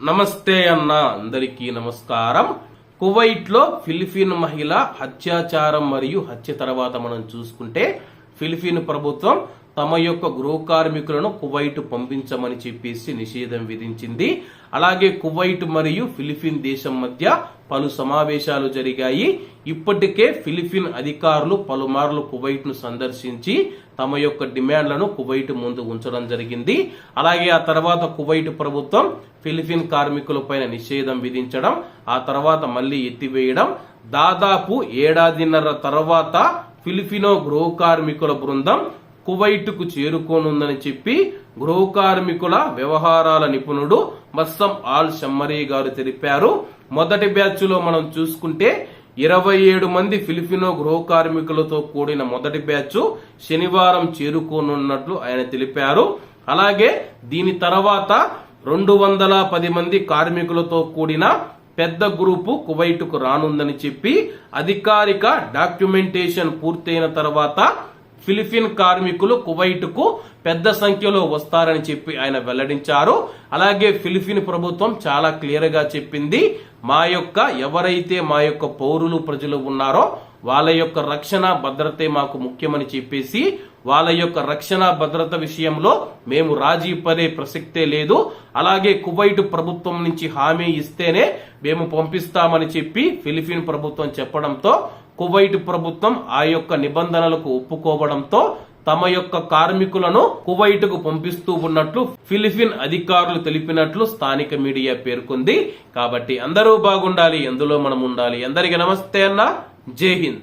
నమస్తే అన్న అందరికీ నమస్కారం. కువైట్లో ఫిలిపిన్ మహిళ అత్యాచారం మరియు హత్య తర్వాత మనం చూసుకుంటే ఫిలిపిన్ ప్రభుత్వం తమ యొక్క గృహ కార్మికులను కువైట్ పంపించమని చెప్పేసి నిషేధం విధించింది. అలాగే కువైట్ మరియు ఫిలిపిన్ దేశం మధ్య పలు సమావేశాలు జరిగాయి. ఇప్పటికే ఫిలిపిన్ అధికారులు పలుమార్లు కువైట్ను సందర్శించి తమ యొక్క డిమాండ్లను కువైట్ ముందు ఉంచడం జరిగింది. అలాగే ఆ తర్వాత కువైట్ ప్రభుత్వం ఫిలిపిన్ కార్మికులపైన నిషేధం విధించడం ఆ తర్వాత మళ్ళీ ఎత్తివేయడం. దాదాపు ఏడాదిన్నర తర్వాత ఫిలిపినో గృహ కార్మికుల బృందం కువైట్కు చేరుకోనుందని చెప్పి గృహ కార్మికుల వ్యవహారాల నిపుణుడు మస్సం ఆల్ షమ్మరీ గారు తెలిపారు. మొదటి బ్యాచ్లో మనం చూసుకుంటే ఇరవై ఏడు మంది ఫిలిపినో గృహ కార్మికులతో కూడిన మొదటి బ్యాచ్ శనివారం చేరుకోనున్నట్లు ఆయన తెలిపారు. అలాగే దీని తర్వాత రెండు వందల పది మంది కార్మికులతో కూడిన పెద్ద గ్రూపు కువైటుకు రానుందని చెప్పి అధికారిక డాక్యుమెంటేషన్ పూర్తయిన తర్వాత ఫిలిపిన్ కార్మికులు కువైటుకు పెద్ద సంఖ్యలో వస్తారని చెప్పి ఆయన వెల్లడించారు. అలాగే ఫిలిపిన్ ప్రభుత్వం చాలా క్లియర్గా చెప్పింది మా యొక్క ఎవరైతే మా యొక్క పౌరులు ప్రజలు ఉన్నారో వాళ్ళ యొక్క రక్షణ భద్రతే మాకు ముఖ్యమని చెప్పేసి వాళ్ళ యొక్క రక్షణ భద్రత విషయంలో మేము రాజీ పడే ప్రసక్తే లేదు. అలాగే కువైట్ ప్రభుత్వం నుంచి హామీ ఇస్తేనే మేము పంపిస్తామని చెప్పి ఫిలిపిన్ ప్రభుత్వం చెప్పడంతో కువైట్ ప్రభుత్వం ఆ యొక్క నిబంధనలకు ఒప్పుకోవడంతో తమ యొక్క కార్మికులను కువైట్కు పంపిస్తూ ఉన్నట్లు ఫిలిపిన్ అధికారులు తెలిపినట్లు స్థానిక మీడియా పేర్కొంది. కాబట్టి అందరూ బాగుండాలి ఎందులో మనం ఉండాలి అందరికీ నమస్తే అన్న. జై హింద్.